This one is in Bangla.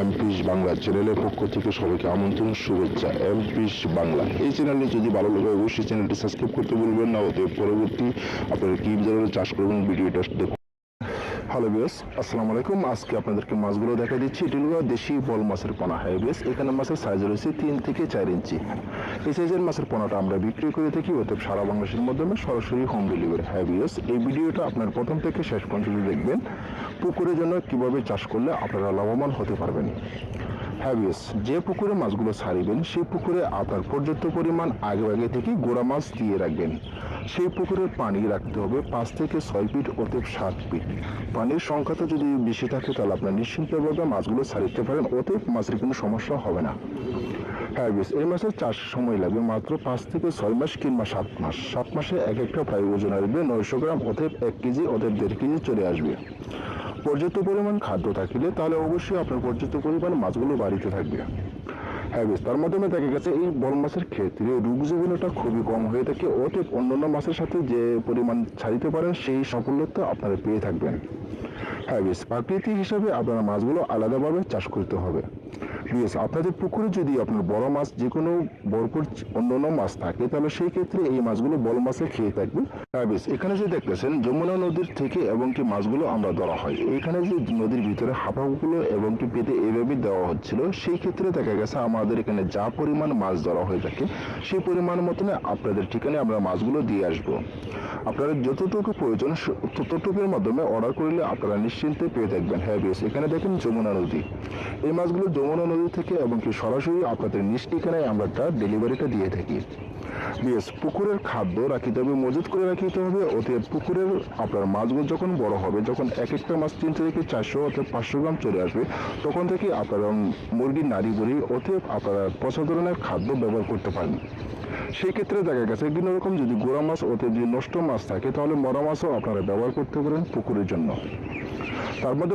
এমপিস বাংলা চ্যানেলের পক্ষ থেকে সবাইকে আমন্ত্রণ, শুভেচ্ছা। এমপিস বাংলা। এই চ্যানেলটি যদি ভালো লাগে, অবশ্যই চ্যানেলটি সাবস্ক্রাইব করতে ভুলবেন না। অতএব পরবর্তী আপনারা কি ধরনের চাষ করবেন, ভিডিওটা দেখুন। হ্যালো বিয়াস আসসালামু আলাইকুম আজকে আপনাদেরকে মাছগুলো দেখা দিচ্ছি। এটি হলো দেশি বল মাছের পোনা। হ্যাঁ বিয়াস এখানে মাছের সাইজ রয়েছে তিন থেকে চার ইঞ্চি। এই সাইজের মাছের পোনাটা আমরা বিক্রি করে থাকি অতএব সারা বাংলাদেশের মাধ্যমে সরাসরি হোম ডেলিভারি হ্যাঁ বিয়াস এই ভিডিওটা আপনার প্রথম থেকে শেষ পর্যন্ত দেখবেন। পুকুরের জন্য কীভাবে চাষ করলে আপনারা লাভবান হতে পারবেন। হ্যাভিয়াস যে পুকুরে মাছগুলো ছাড়িবেন, সেই পুকুরে আপনার পর্যাপ্ত পরিমাণ আগে আগে থেকে গোড়া মাছ দিয়ে রাখবেন। সেই পুকুরের পানি রাখতে হবে পাঁচ থেকে ছয় ফিট, অতএব সাত ফিট। পানির সংখ্যাটা যদি বেশি থাকে, তাহলে আপনার নিশ্চিন্তভাবে মাছগুলো ছাড়িতে পারেন। ওতে মাছের কোনো সমস্যা হবে না। হ্যাঁ বেশ, এই মাসের চাষ সময় লাগবে মাত্র পাঁচ থেকে ছয় মাস কিংবা সাত মাস। সাত মাসে এক একটা প্রায় ওজন আসবে নয়শো গ্রাম, অতএব এক কেজি, অতএব দেড় কেজি চলে আসবে। পর্যাপ্ত পরিমাণ খাদ্য থাকলে তাহলে অবশ্যই আপনার পর্যাপ্ত পরিমাণ মাছগুলো বাড়িতে থাকবে। হ্যাঁ বেশ তার মাধ্যমে দেখা গেছে এই বড় মাছের ক্ষেত্রে রোগ খুবই কম হয়ে থাকে। অতএব অন্যান্য মাছের সাথে যে পরিমাণ ছাড়িতে পারেন, সেই সাফল্যতা আপনারা পেয়ে থাকবেন। হ্যাঁ বেশ প্রাকৃতিক হিসাবে আপনারা মাছগুলো আলাদাভাবে চাষ করতে হবে। বেশ আপনাদের পুকুরে যদি আপনার বড় মাছ যে কোনো ভরপুর অন্যান্য মাছ থাকে, তাহলে সেই ক্ষেত্রে এই মাছগুলো বড় মাছে খেয়ে থাকবে। বেশ এখানে যে দেখতেছেন, যমুনা নদীর থেকে এবং কি মাছগুলো আমরা ধরা হয়। এখানে যে নদীর ভিতরে হাঁপাগুলো এবং কি পেতে এইভাবে দেওয়া হচ্ছিল, সেই ক্ষেত্রে দেখা গেছে আমাদের এখানে যা পরিমাণ মাছ ধরা হয়ে থাকে, সেই পরিমাণ মতন আপনাদের ঠিকানায় আমরা মাছগুলো দিয়ে আসব। আপনারা যতটুকু প্রয়োজন ততটুকুর মাধ্যমে অর্ডার করলে আপনারা নিশ্চিন্তে পেয়ে থাকবেন। হ্যাঁ বেশ। এখানে দেখেন যমুনা নদী। এই মাছগুলো যমুনা নদী থেকে এবং কি সরাসরি আপনাদের নিজ ঠিকানায় আমরা তার ডেলিভারিটা দিয়ে থাকি। বেশ, পুকুরের খাদ্য রাখিতে হবে, মজুত করে রাখিতে হবে। অতএব পুকুরের আপনার মাছগুলো যখন বড় হবে, যখন এক একটা মাছ তিনশো থেকে চারশো অথবা পাঁচশো গ্রাম চলে আসবে, তখন থেকে আপনারা মুরগির নাড়ি বুড়ি অতএব আপনারা পছন্দ ধরনের খাদ্য ব্যবহার করতে পারেন। সেই ক্ষেত্রে দেখা গেছে, বিভিন্ন রকম যদি গোড়া মাছ, অতএব যদি নষ্ট মাছ থাকে, তাহলে মরা মাছও আপনারা ব্যবহার করতে পারেন পুকুরের জন্য। তার মধ্যে